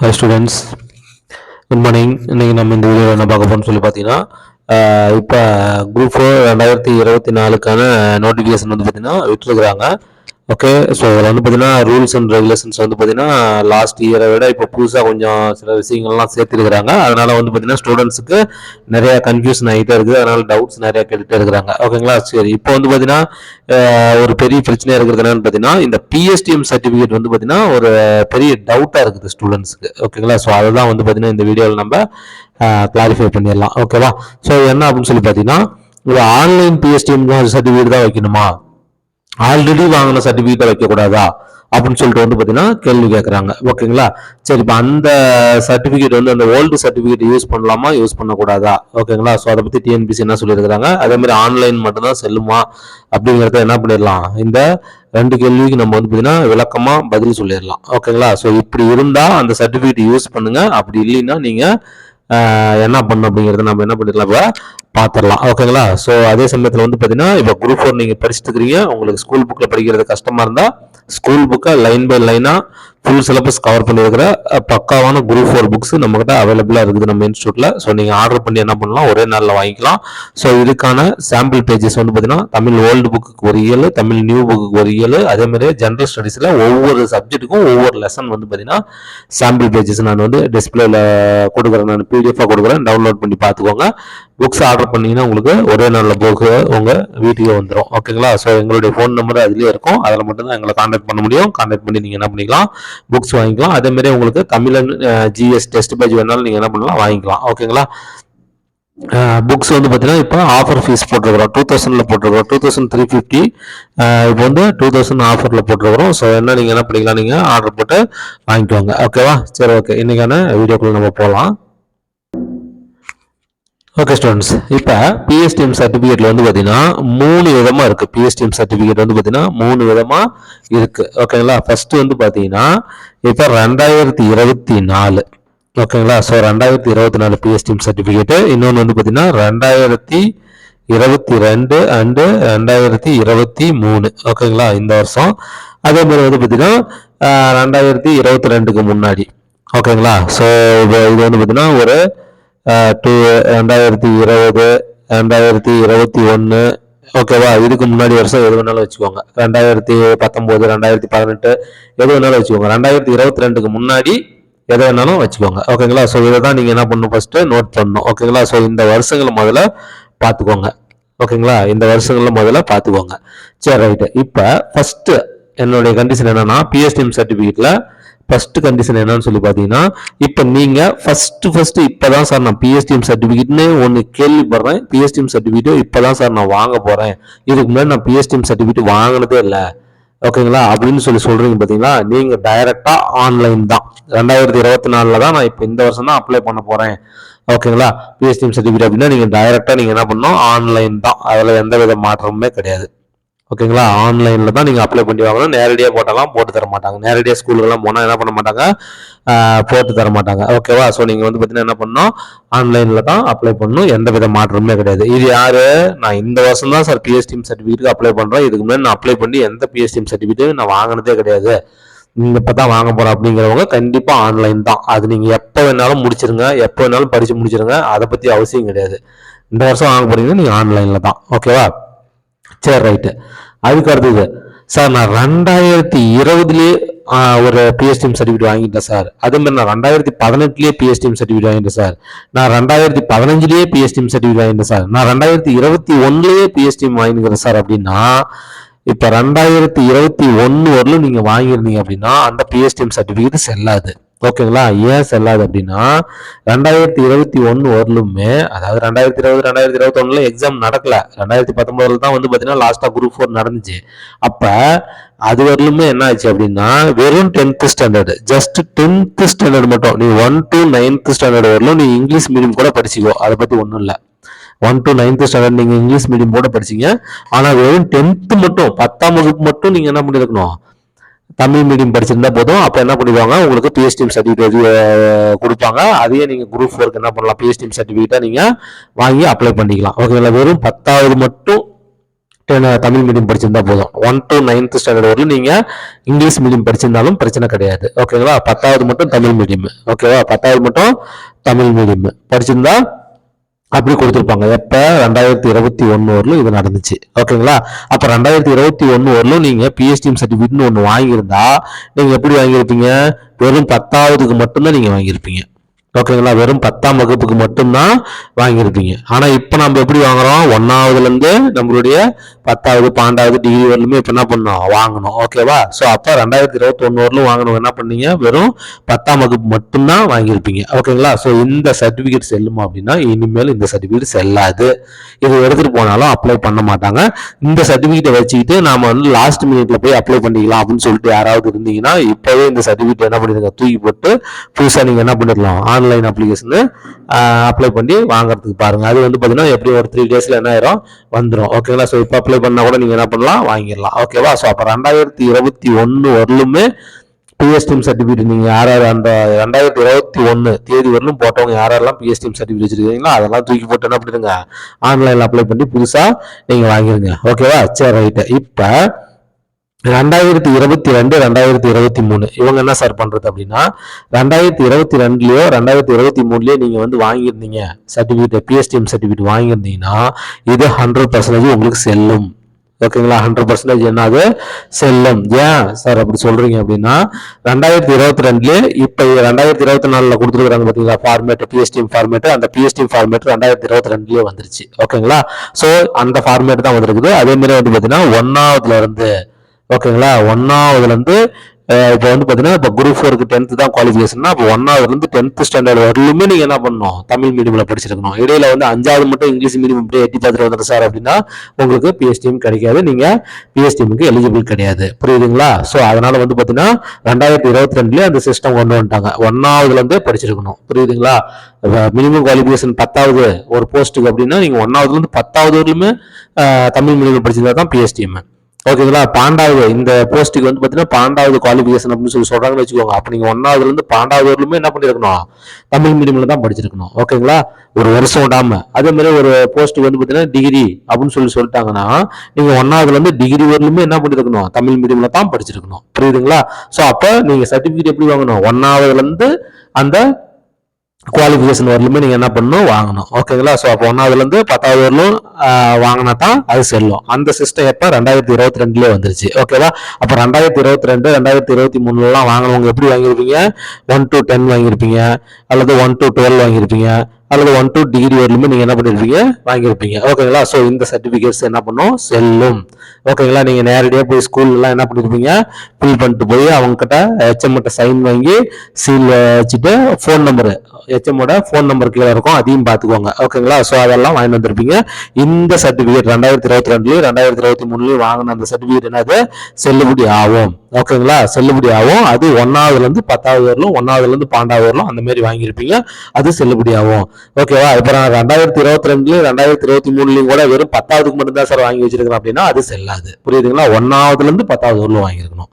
Hi students good morning இன்றைக்கி நம்ம இந்த வீடியோவில் என்ன பார்க்க போகிறோம்னு சொல்லி பார்த்தீங்கன்னா இப்போ குரூப் ஃபோர் ரெண்டாயிரத்தி இருபத்தி நாலுக்கான நோட்டிஃபிகேஷன் வந்து பார்த்தீங்கன்னா விட்டுருக்குறாங்க. ஓகே ஸோ அதில் வந்து பார்த்தீங்கன்னா ரூல்ஸ் அண்ட் ரெகுலேஷன்ஸ் வந்து பார்த்தீங்கன்னா லாஸ்ட் இயரை விட இப்போ புதுசாக கொஞ்சம் சில விஷயங்கள்லாம் சேர்த்துருக்குறாங்க. அதனால் வந்து பார்த்தீங்கன்னா ஸ்டூடெண்ட்ஸுக்கு நிறைய கன்ஃபியூஷன் ஆகிட்டே இருக்குது. அதனால் டவுட்ஸ் நிறையா கேட்டுகிட்டே இருக்கிறாங்க. ஓகேங்களா சரி இப்போ வந்து பார்த்தீங்கன்னா ஒரு பெரிய பிரச்சனையாக இருக்கிறது என்னன்னு பார்த்தீங்கன்னா இந்த பிஎஸ்டிஎம் சர்டிஃபிகேட் வந்து பார்த்தீங்கன்னா ஒரு பெரிய டவுட்டாக இருக்குது ஸ்டூடெண்ட்ஸுக்கு ஓகேங்களா ஸோ அதுதான் வந்து பார்த்தீங்கன்னா இந்த வீடியோவில் நம்ம கிளாரிஃபை பண்ணிடலாம். ஓகேவா ஸோ என்ன அப்படின்னு சொல்லி பார்த்தீங்கன்னா ஒரு ஆன்லைன் பிஎஸ்டிஎம் சர்டிஃபிகேட் தான் வைக்கணுமா? ஆல்ரெடி வாங்கின சர்டிஃபிகேட்டை வைக்கக்கூடாதா? அப்படின்னு சொல்லிட்டு வந்து பார்த்தீங்கன்னா கேள்வி கேட்குறாங்க ஓகேங்களா சரி இப்போ அந்த சர்டிஃபிகேட் வந்து அந்த ஓல்டு சர்டிஃபிகேட் யூஸ் பண்ணலாமா? யூஸ் பண்ணக்கூடாதா? ஓகேங்களா ஸோ அதை பற்றி டிஎன்பிசி என்ன சொல்லியிருக்கிறாங்க? அதே மாதிரி ஆன்லைன் மட்டும்தான் செல்லுமா? அப்படிங்கிறத என்ன பண்ணிடலாம்? இந்த ரெண்டு கேள்விக்கு நம்ம வந்து பார்த்தீங்கன்னா விளக்கமாக பதில் சொல்லிடலாம். ஓகேங்களா ஸோ இப்படி இருந்தால் அந்த சர்டிஃபிகேட் யூஸ் பண்ணுங்கள் அப்படி இல்லைன்னா நீங்கள் என்ன பண்ணணும் அப்படிங்கிறத நம்ம என்ன பண்ணிடலாம் இப்போ பார்த்துடலாம். ஓகேங்களா? ஸோ அதே சமயத்தில் வந்து பார்த்தீங்கன்னா இப்போ குரூப் ஃபோர் நீங்கள் படிச்சுட்டு இருக்கிறீங்க. உங்களுக்கு ஸ்கூல் புக்கில் படிக்கிறது கஷ்டமாக இருந்தால் ஸ்கூல் புக்கை லைன் பை லைனாக ஃபுல் சிலபஸ் கவர் பண்ணியிருக்கிற பக்காவான குரூப் ஃபோர் புக்ஸ் நம்மகிட்ட அவைலபிளாக இருக்குது நம்ம இன்ஸ்டியூட்டில் ஸோ நீங்கள் ஆர்டர் பண்ணி என்ன பண்ணலாம்? ஒரே நாளில் வாங்கிக்கலாம். ஸோ இதுக்கான சாம்பிள் பேஜஸ் வந்து பார்த்தீங்கன்னா தமிழ் ஓல்டு புக்கு ஒரு இயல் தமிழ் நியூ புக்கு ஒரு இயல். அதே மாதிரி ஜென்ரல் ஸ்டடீஸில் ஒவ்வொரு சப்ஜெக்ட்டுக்கும் ஒவ்வொரு லெசன் வந்து பார்த்தீங்கன்னா சாம்பிள் பேஜஸ் நான் வந்து டிஸ்பிளேல கொடுக்குறேன். நான் பிடிஎஃபாக கொடுக்குறேன். டவுன்லோட் பண்ணி பார்த்துக்கோங்க. புக்ஸ் ஆர்டர் பண்ணீங்கன்னா உங்களுக்கு ஒரே நாளில் புக்கு உங்கள் வீட்டுக்கே வந்துடும் ஓகேங்களா ஸோ எங்களுடைய ஃபோன் நம்பர் அதுலேயே இருக்கும். அதில் மட்டும்தான் எங்களை காண்டாக்ட் பண்ண முடியும். காண்டாக்ட் பண்ணி நீங்கள் என்ன பண்ணிக்கலாம்? புக்ஸ் வாங்கிக்கலாம். அதேமாதிரி உங்களுக்கு தமிழன் ஜிஎஸ் டெஸ்ட் பேஜ் வேணாலும் நீங்கள் என்ன பண்ணலாம்? வாங்கிக்கலாம். ஓகேங்களா புக்ஸ் வந்து பார்த்தீங்கன்னா இப்போ ஆஃபர் ஃபீஸ் போட்டிருக்கிறோம். டூ தௌசண்டில் போட்டிருக்கிறோம். டூ தௌசண்ட் த்ரீ ஃபிஃப்டி இப்போ வந்து டூ தௌசண்ட் ஆஃபரில் போட்டிருக்கிறோம். ஸோ என்ன நீங்கள் என்ன பண்ணிக்கலாம்? நீங்கள் ஆர்டர் போட்டு வாங்கிக்கோங்க. ஓகேவா சரி ஓகே இன்றைக்கான வீடியோக்குள்ளே நம்ம போகலாம் ஓகே ஸ்டூடெண்ட்ஸ் இப்போ பிஎஸ்டிஎம் சர்டிஃபிகேட்ல வந்து பார்த்தீங்கன்னா மூணு விதமாக இருக்குது பிஎஸ்டிஎம் சர்டிஃபிகேட் வந்து பார்த்தீங்கன்னா மூணு விதமாக இருக்குது ஓகேங்களா ஃபர்ஸ்ட் வந்து பார்த்தீங்கன்னா இப்போ ரெண்டாயிரத்தி இருபத்தி நாலு. ஓகேங்களா ஸோ ரெண்டாயிரத்தி இருபத்தி நாலு பிஎஸ்டிஎம் சர்டிஃபிகேட்டு இன்னொன்று வந்து பார்த்தீங்கன்னா ரெண்டாயிரத்தி இருபத்தி ரெண்டு அண்டு ரெண்டாயிரத்தி இருபத்தி மூணு. ஓகேங்களா இந்த வருஷம். அதே மாதிரி வந்து பார்த்தீங்கன்னா ரெண்டாயிரத்தி இருபத்தி ரெண்டுக்கு முன்னாடி. ஓகேங்களா ஸோ இது இது வந்து பார்த்தீங்கன்னா ஒரு டூ ரெண்டாயிரத்தி இருபது ரெண்டாயிரத்தி இருபத்தி ஒன்று ஓகேவா இதுக்கு முன்னாடி வருஷம் எது வேணாலும் வச்சுக்கோங்க. ரெண்டாயிரத்தி பத்தொம்போது ரெண்டாயிரத்தி பதினெட்டு எது வேணாலும் வச்சுக்கோங்க. ரெண்டாயிரத்தி இருபத்தி ரெண்டுக்கு முன்னாடி எதை வேணாலும் வச்சுக்கோங்க. ஓகேங்களா ஸோ இதை தான் நீங்கள் என்ன பண்ணணும் ஃபஸ்ட்டு நோட் பண்ணணும். ஓகேங்களா ஸோ இந்த வருஷங்களை முதல்ல பார்த்துக்கோங்க. ஓகேங்களா இந்த வருஷங்களில் முதல்ல பார்த்துக்கோங்க. சரி ரைட்டு இப்போ ஃபஸ்ட்டு என்னுடைய கண்டிஷன் என்னென்னா பிஎஸ்டிஎம் சர்டிஃபிகேட்டில் ஃபர்ஸ்ட் கண்டிஷன் என்னன்னு சொல்லி பார்த்தீங்கன்னா இப்போ நீங்கள் ஃபர்ஸ்ட் ஃபர்ஸ்ட் இப்போ தான் சார் நான் பிஎஸ்டிஎம் சர்டிஃபிகேட்னு ஒன்று கேள்விப்படுறேன். பிஎஸ்டிஎம் சர்டிஃபிகேட்டோ இப்போ தான் சார் நான் வாங்க போகிறேன் இதுக்கு முன்னாடி நான் பிஎஸ்டிஎம் சர்டிஃபிகேட் வாங்கினதே இல்லை. ஓகேங்களா அப்படின்னு சொல்லி சொல்கிறீங்க பார்த்தீங்களா? நீங்கள் டைரெக்டாக ஆன்லைன் தான். ரெண்டாயிரத்தி இருபத்தி நாலில் தான் நான் இப்போ இந்த வருஷம் தான் அப்ளை பண்ண போகிறேன் ஓகேங்களா பிஎஸ்டிஎம் சர்டிஃபிகேட் அப்படின்னா நீங்கள் டைரெக்டாக நீங்கள் என்ன பண்ணணும்? ஆன்லைன் தான். அதில் எந்த வித மாற்றமுமே கிடையாது. ஓகேங்களா? ஆன்லைனில் தான் நீங்கள் அப்ளை பண்ணி வாங்கணும். நேரடியாக போட்டாலாம் போட்டு தர மாட்டாங்க. நேரடியாக ஸ்கூலுக்கெல்லாம் போனால் என்ன பண்ண மாட்டாங்க? போட்டு தர மாட்டாங்க. ஓகேவா ஸோ நீங்கள் வந்து பார்த்தீங்கன்னா என்ன பண்ணணும்? ஆன்லைனில் தான் அப்ளை பண்ணணும். எந்த வித மாற்றமுமே கிடையாது. இது யார்? நான் இந்த வருஷம் தான் சார் பிஎஸ்டிஎம் சர்டிஃபிகேட்டுக்கு அப்ளை பண்ணுறேன் இதுக்கு முன்னாடி நான் அப்ளை பண்ணி எந்த பிஎஸ்டிஎம் சர்டிஃபிகேட்டும் நான் வாங்கினதே கிடையாது. நீங்கள் இப்போ தான் வாங்க போகிறோம் அப்படிங்கிறவங்க கண்டிப்பாக ஆன்லைன் தான். அது நீங்கள் எப்போ வேணாலும் முடிச்சிருங்க. எப்போ வேணாலும் படித்து முடிச்சிருங்க. அதை பற்றி அவசியம் கிடையாது. இந்த வருஷம் வாங்க போகிறீங்கன்னா நீங்கள் ஆன்லைனில் தான். ஓகேவா சரி ரைட்டு அதுக்கு அடுத்தது சார் நான் ரெண்டாயிரத்தி இருபதுலேயே ஒரு பிஎஸ்டிஎம் சர்டிஃபிகேட் வாங்கிட்டேன் சார் அதே மாதிரி நான் ரெண்டாயிரத்தி பதினெட்டுலேயே பிஎஸ்டிஎம் சர்டிஃபிகேட் வாங்கிட்டேன் சார் நான் ரெண்டாயிரத்தி பதினஞ்சுலேயே பிஎஸ்டிஎம் சர்டிஃபிகேட் வாங்கிட்டேன் சார் நான் ரெண்டாயிரத்தி இருபத்தி ஒன்றுலேயே பிஎஸ்டிஎம் வாங்கிக்கிறேன் சார் அப்படின்னா இப்போ ரெண்டாயிரத்தி இருபத்தி ஒன்று வரலும் நீங்கள் வாங்கியிருந்தீங்க அப்படின்னா அந்த பிஎஸ்டிஎம் சர்டிஃபிகேட் செல்லாது. ஓகேங்களா? ஏன் செல்லாது அப்படின்னா ரெண்டாயிரத்தி இருபத்தி ஒன்று வரலுமே அதாவது ரெண்டாயிரத்தி இருபது ரெண்டாயிரத்தி இருபத்தி ஒன்றுல எக்ஸாம் நடக்கல. ரெண்டாயிரத்தி பத்தொன்பதுல தான் வந்து பார்த்தீங்கன்னா லாஸ்ட்டாக குரூப் ஃபோர் நடந்துச்சு. அப்போ அது வரலுமே என்ன ஆச்சு அப்படின்னா வெறும் tenth standard just tenth standard மட்டும். நீ ஒன் டு நைன்த்து ஸ்டாண்டர்ட் வரலும் நீ இங்கிலீஷ் மீடியம் கூட படிச்சிக்கோ. அதை பற்றி ஒன்றும் இல்லை. ஒன் டு நைன்த் ஸ்டாண்டர்ட் நீங்கள் இங்கிலீஷ் மீடியம் கூட படிச்சீங்க. ஆனால் வெறும் டென்த்து மட்டும் பத்தாம் வகுப்பு மட்டும் நீங்கள் என்ன பண்ணியிருக்கணும்? தமிழ் மீடியம் படிச்சிருந்தா போதும். அப்போ என்ன பண்ணிடுவாங்க? உங்களுக்கு பிஎஸ்டிஎம் சர்டிஃபிகேட் கொடுப்பாங்க. அதையே நீங்கள் குரூப் ஃபோருக்கு என்ன பண்ணலாம்? பிஎஸ்டிஎம் சர்டிஃபிகேட்டை நீங்கள் வாங்கி அப்ளை பண்ணிக்கலாம். ஓகேங்களா வெறும் பத்தாவது மட்டும் தமிழ் மீடியம் படிச்சிருந்தா போதும். ஒன் டு நைன்த் ஸ்டாண்டர்ட் வரையும் நீங்க இங்கிலீஷ் மீடியம் படிச்சிருந்தாலும் பிரச்சனை கிடையாது. ஓகேங்களா பத்தாவது மட்டும் தமிழ் மீடியம் ஓகேவா பத்தாவது மட்டும் தமிழ் மீடியம் படிச்சிருந்தா அப்படி கொடுத்துருப்பாங்க. எப்போ? ரெண்டாயிரத்தி இருபத்தி ஒன்று வரலும் இது நடந்துச்சு. ஓகேங்களா அப்போ ரெண்டாயிரத்தி இருபத்தி ஒன்று வரலும் நீங்கள் பிஎஸ்டிஎம் சர்டிஃபிகேட்னு ஒன்று வாங்கியிருந்தா நீங்கள் எப்படி வாங்கியிருப்பீங்க? வெறும் பத்தாவதுக்கு மட்டும்தான் நீங்கள் வாங்கியிருப்பீங்க. ஓகேங்களா வெறும் பத்தாம் வகுப்புக்கு மட்டும்தான் வாங்கியிருப்பீங்க. ஆனால் இப்போ நம்ம எப்படி வாங்குறோம்? ஒன்றாவதுலேருந்து நம்மளுடைய பத்தாவது பன்னெண்டாவது டிகிரி வரலுமே இப்போ என்ன பண்ணோம் வாங்கணும். ஓகேவா ஸோ அப்போ ரெண்டாயிரத்தி இருபத்தி வாங்கணும். வரலும் என்ன பண்ணீங்க? வெறும் பத்தாம் வகுப்பு மட்டும்தான் வாங்கியிருப்பீங்க. ஓகேங்களா ஸோ இந்த சர்டிஃபிகேட் செல்லுமா அப்படின்னா இனிமேல் இந்த சர்டிஃபிகேட் செல்லாது. இது எடுத்துகிட்டு போனாலும் அப்ளை பண்ண மாட்டாங்க. இந்த சர்டிஃபிகேட்டை வச்சுக்கிட்டு நாம் வந்து லாஸ்ட் மினிட்ல போய் அப்ளை பண்ணிக்கலாம் அப்படின்னு சொல்லிட்டு யாராவது இருந்தீங்கன்னா இப்போவே இந்த சர்டிஃபிகேட் என்ன பண்ணிடுங்க? தூக்கி போட்டு புதுசாக நீங்கள் என்ன பண்ணிடலாம்? ஆன்லைன் அப்ளிகேஷனு அப்ளை பண்ணி வாங்குறதுக்கு பாருங்க. அது வந்து பார்த்தீங்கன்னா எப்படி ஒரு த்ரீ டேஸில் என்ன ஆயிரும்? வந்துடும் ஓகேங்களா ஸோ இப்போ அப்ளை பண்ணால் கூட நீங்கள் என்ன பண்ணலாம்? வாங்கிடலாம். ஓகேவா ஸோ அப்போ ரெண்டாயிரத்தி இருபத்தி ஒன்று வரலுமே பிஎஸ்டிஎம் சர்டிஃபிகேட் நீங்கள் யார் யார் அந்த ரெண்டாயிரத்தி இருபத்தி ஒன்று தேதி வரலும் போட்டவங்க யாரெல்லாம் பிஎஸ்டிஎம் சர்டிஃபிகேட் வச்சிருக்கீங்களோ அதெல்லாம் தூக்கி போட்டு என்ன பண்ணிடுங்க? ஆன்லைனில் அப்ளை பண்ணி புதுசாக நீங்கள் வாங்கிருங்க ஓகேவா சரி ரைட்டு இப்போ ரெண்டாயிரத்தி இருபத்தி ரெண்டு ரெண்டாயிரத்தி இருபத்தி மூணு. இவங்க என்ன சார் பண்ணுறது அப்படின்னா ரெண்டாயிரத்தி இருபத்தி ரெண்டுலேயோ ரெண்டாயிரத்தி இருபத்தி மூணுலேயோ நீங்கள் வந்து வாங்கியிருந்தீங்க. சர்டிஃபிகேட் பிஎஸ்டிஎம் சர்டிஃபிகேட் வாங்கியிருந்தீங்கன்னா இது ஹண்ட்ரட் பர்சன்டேஜ் உங்களுக்கு செல்லும். ஓகேங்களா ஹண்ட்ரட் பர்சன்டேஜ் என்னது? செல்லும். ஏன் சார் அப்படி சொல்றீங்க அப்படின்னா ரெண்டாயிரத்தி இருபத்தி ரெண்டுல இப்போ ரெண்டாயிரத்தி இருபத்தி நாலில் கொடுத்துருக்காங்க பார்த்தீங்களா ஃபார்மேட் பிஎஸ்டிஎம் ஃபார்மேட் அந்த பிஎஸ்டிஎம் ஃபார்மேட் ரெண்டாயிரத்தி இருபத்தி ரெண்டுலேயே வந்துருச்சு. ஓகேங்களா ஸோ அந்த ஃபார்மேட் தான் வந்திருக்குது. அதே மாதிரி வந்து பார்த்தீங்கன்னா ஒன்னாவதுல இருந்து ஓகேங்களா? ஒன்றாவதுலேருந்து இப்போ வந்து பார்த்தீங்கன்னா இப்போ குரூப் ஃபோருக்கு டென்த்து தான் குவாலிஃபிகேஷன்னா இப்போ ஒன்றாவதுலேருந்து டென்த்து ஸ்டாண்டர்ட் வரலுமே நீங்கள் என்ன பண்ணணும்? தமிழ் மீடியமில் படிச்சிருக்கணும். இடையில வந்து அஞ்சாவது மட்டும் இங்கிலீஷ் மீடியம் அப்படியே எட்டி பார்த்துட்டு வந்துட்டு சார் அப்படின்னா உங்களுக்கு பிஎஸ்டிஎம் கிடைக்காது. நீங்கள் பிஎஸ்டிஎம்க்கு எலிஜிபிள் கிடையாது. புரியுதுங்களா? ஸோ அதனால் வந்து பார்த்தீங்கன்னா ரெண்டாயிரத்தி இருபத்தி ரெண்டுலேயே அந்த சிஸ்டம் கொண்டு வந்துட்டாங்க. ஒன்றாவதுலேருந்தே படிச்சிருக்கணும். புரியுதுங்களா? மினிமம் குவாலிஃபிகேஷன் பத்தாவது ஒரு போஸ்ட்டுக்கு அப்படின்னா நீங்கள் ஒன்றாவதுலேருந்து பத்தாவது வரையுமே தமிழ் மீடியம் படிச்சிருந்தா தான் பிஎஸ்டிஎம் ஓகேங்களா பாண்டாவது இந்த போஸ்ட்டுக்கு வந்து பார்த்தீங்கன்னா பாண்டாவது குவாலிஃபிகேஷன் அப்படின்னு சொல்லி சொல்கிறாங்கன்னு வச்சுக்கோங்க. அப்போ நீங்கள் ஒன்றாவதுலேருந்து பாண்டாவது வரலுமே என்ன பண்ணியிருக்கணும் தமிழ் மீடியமில் தான் படிச்சிருக்கணும். ஓகேங்களா ஒரு வருஷம் விடாமல் அதே மாதிரி ஒரு போஸ்ட்டுக்கு வந்து பார்த்தீங்கன்னா டிகிரி அப்படின்னு சொல்லி சொல்லிட்டாங்கன்னா நீங்கள் ஒன்றாவதுலேருந்து டிகிரி வரலுமே என்ன பண்ணிருக்கணும்? தமிழ் மீடியமில் தான் படிச்சிருக்கணும். புரியுதுங்களா? ஸோ அப்போ நீங்கள் சர்டிஃபிகேட் எப்படி வாங்கணும்? ஒன்றாவதுலேருந்து அந்த குவாலிஃபிகேஷன் வரலுமே நீங்கள் என்ன பண்ணணும்? வாங்கணும். ஓகேங்களா ஸோ அப்போ ஒன்றாவதுலேருந்து பத்தாவது வரலும் வாங்கினா தான் அது செல்லும். அந்த சிஸ்டம் எப்போ? ரெண்டாயிரத்தி இருபத்தி ரெண்டுலேயே வந்துருச்சு ஓகேவா அப்போ ரெண்டாயிரத்தி இருபத்தி ரெண்டு ரெண்டாயிரத்தி இருபத்தி மூணுலலாம் வாங்கினவங்க எப்படி வாங்கியிருப்பீங்க? ஒன் டு டென் வாங்கியிருப்பீங்க. அல்லது ஒன் டு டுவெல் வாங்கியிருப்பீங்க. அல்லது ஒன் டு டிகிரி வரலுமே நீங்கள் என்ன பண்ணியிருப்பீங்க வாங்கியிருப்பீங்க. ஓகேங்களா ஸோ இந்த சர்டிஃபிகேட்ஸ் என்ன பண்ணும்? செல்லும். ஓகேங்களா? நீங்கள் நேரடியாக போய் ஸ்கூல்லலாம் என்ன பண்ணியிருப்பீங்க ஃபில் பண்ணிட்டு போய் அவங்கக்கிட்ட ஹெச்எம்கிட்ட சைன் வாங்கி சீல் வச்சுட்டு ஃபோன் நம்பரு ஹெச்எம்மோட ஃபோன் நம்பர் கீழே இருக்கும். அதையும் பார்த்துக்கோங்க ஓகேங்களா? ஸோ அதெல்லாம் வாங்கி வந்திருப்பீங்க. இந்த சர்டிஃபிகேட் ரெண்டாயிரத்தி இருபத்தி ரெண்டுலேயும் ரெண்டாயிரத்தி இருபத்தி மூணுலேயும் வாங்கின அந்த சர்டிஃபிகேட் என்னது? செல்லுபடி ஆகும். ஓகேங்களா? செல்லுபடி ஆகும். அது ஒன்னாவதுலேருந்து பத்தாவது வரலும் ஒன்னாவதுலேருந்து பன்னெண்டாவது வரலும் அந்த மாதிரி வாங்கியிருப்பீங்க. அது செல்லுபடி ஆகும். ஓகேவா? இப்போ நான் ரெண்டாயிரத்தி இருபத்தி ரெண்டுலேயும் ரெண்டாயிரத்தி இருபத்தி மூணுலேயும் கூட வெறும் பத்தாவதுக்கு மட்டும் தான் சார் வாங்கி வச்சிருக்கிறேன் அப்படின்னா அது செல்ல. செல்லாது புரியுதுங்களா? ஒன்னாவதுலேருந்து பத்தாவது வரலும் வாங்கியிருக்கணும்.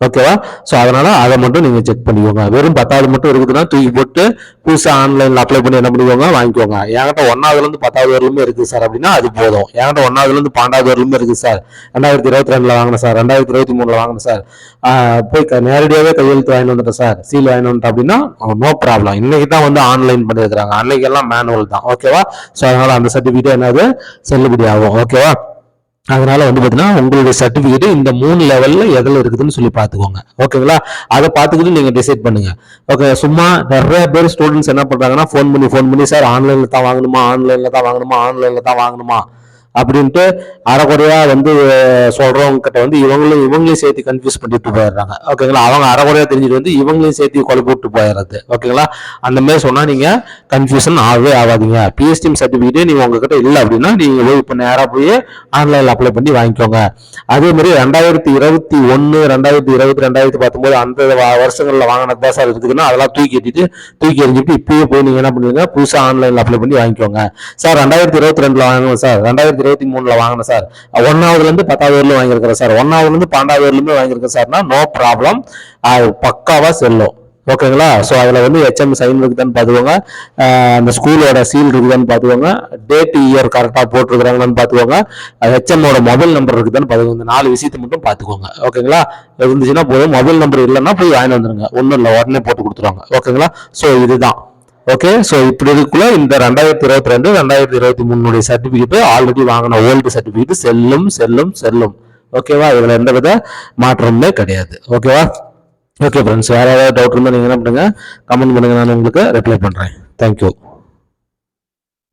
ஓகேவா? ஸோ அதனால அதை மட்டும் நீங்கள் செக் பண்ணிக்கோங்க. வெறும் பத்தாவது மட்டும் இருக்குதுன்னா தூக்கி போட்டு புதுசாக ஆன்லைனில் அப்ளை பண்ணி என்ன பண்ணிக்கோங்க? வாங்கிக்கோங்க. என்கிட்ட ஒன்றாவதுலேருந்து பத்தாவது வரலுமே இருக்குது சார் அப்படின்னா அது போதும். என்கிட்ட ஒன்றாவதுலேருந்து பன்னெண்டாவது வரலுமே இருக்குது சார். ரெண்டாயிரத்தி இருபத்தி ரெண்டில் வாங்கினேன் சார். ரெண்டாயிரத்தி இருபத்தி மூணில் வாங்கினேன் சார். போய் க- நேரடியாகவே கையெழுத்து வாங்கிட்டு வந்துட்டேன் சார். சீல் வாங்கிட்டு வந்துட்டேன் அப்படின்னா நோ ப்ராப்ளம் இன்னைக்கு தான் வந்து ஆன்லைன் பண்ணியிருக்கிறாங்க அன்னைக்கு எல்லாம் மேனுவல் தான். ஓகேவா? ஸோ அதனால அந்த சர்டிஃபிகேட் என்னது? செல்லுபடி ஆகும் ஓகேவா? அதனால வந்து பார்த்தீங்கன்னா உங்களுடைய சர்டிஃபிகேட் இந்த மூணு லெவலில் எதில் இருக்குதுன்னு சொல்லி பார்த்துக்கோங்க. ஓகேங்களா அதை பார்த்துக்கிட்டு நீங்கள் டிசைட் பண்ணுங்க. ஓகே சும்மா நிறைய பேர் ஸ்டூடெண்ட்ஸ் என்ன பண்ணுறாங்கன்னா ஃபோன் பண்ணி ஃபோன் பண்ணி சார் ஆன்லைனில் தான் வாங்கணுமா? ஆன்லைனில் தான் வாங்கணுமா? ஆன்லைனில் தான் வாங்கணுமா? அப்படின்ட்டு அரைக்குறையா வந்து சொல்றவங்க கிட்ட வந்து இவங்களும் இவங்களையும் சேர்த்து கன்ஃபியூஸ் பண்ணிட்டு போயிடுறாங்க. ஓகேங்களா அவங்க அரைக்குறையா தெரிஞ்சுட்டு வந்து இவங்களையும் சேர்த்து குழப்பி விட்டு போயிடுறது. ஓகேங்களா அந்த மாதிரி சொன்னா நீங்க கன்ஃபியூஷன் ஆகவே ஆகாதீங்க. பிஎஸ்டிஎம் சர்டிஃபிகேட் நீங்க உங்ககிட்ட இல்லை அப்படின்னா நீங்க போய் இப்போ நேராக போய் ஆன்லைன்ல அப்ளை பண்ணி வாங்கிக்கோங்க. அதே மாதிரி ரெண்டாயிரத்தி இருபத்தி ஒன்னு ரெண்டாயிரத்தி இருபத்தி ரெண்டாயிரத்தி பத்தொன்பது அந்த வ- வருஷங்கள்ல வாங்கினது தான் சார் இருக்குதுன்னா அதெல்லாம் தூக்கி எட்டிட்டு தூக்கி எறிஞ்சிட்டு இப்பயே போய் நீங்க என்ன பண்ணுவீங்க? புதுசாக ஆன்லைன்ல அப்ளை பண்ணி வாங்கிக்கோங்க. சார் ரெண்டாயிரத்தி இருபத்தி ரெண்டுல வாங்கணும் சார் ரெண்டாயிரத்தி இருபத்தி மூணுல வாங்கினேன் சார். ஒன்னாவதுல இருந்து பத்தாவது வரலும் வாங்கியிருக்கிறேன் சார். ஒன்னாவதுல இருந்து பன்னெண்டாவது வரலுமே வாங்கியிருக்கேன் சார்னா நோ ப்ராப்ளம். பக்காவா செல்லும் ஓகேங்களா? ஸோ அதில் வந்து ஹெச்எம் சைன் இருக்குதான்னு பார்த்துக்கோங்க. அந்த ஸ்கூலோட சீல் இருக்குதான்னு பார்த்துக்கோங்க. டேட் இயர் கரெக்டாக போட்டிருக்கிறாங்களான்னு பார்த்துக்கோங்க. ஹெச்எம்மோட மொபைல் நம்பர் இருக்குதான்னு பார்த்துக்கோங்க. இந்த நாலு விஷயத்தை மட்டும் பார்த்துக்கோங்க. ஓகேங்களா? இருந்துச்சுன்னா போதும். மொபைல் நம்பர் இல்லைன்னா போய் வாங்கி வந்துருங்க. ஒன்றும் இல்லை. உடனே போட்டு கொடுத்துருவாங்க. ஓகேங்களா? ஸோ இதுதான். ஓகே ஸோ இப்படி இருக்குள்ள இந்த ரெண்டாயிரத்தி இருபத்தி ரெண்டு ரெண்டாயிரத்தி இருபத்தி மூணுடைய சர்டிஃபிகேட் ஆல்ரெடி வாங்கின ஓல்டு சர்டிஃபிகேட் செல்லும் செல்லும் செல்லும். ஓகேவா இதில் எந்த வித மாற்றமுமே கிடையாது. ஓகேவா ஓகே ஃப்ரெண்ட்ஸ் வேறு ஏதாவது டவுட் இருந்தால் நீங்கள் என்ன பண்ணுங்கள் கமெண்ட் பண்ணுங்கள் நான் உங்களுக்கு ரிப்ளை பண்ணுறேன் தேங்க்யூ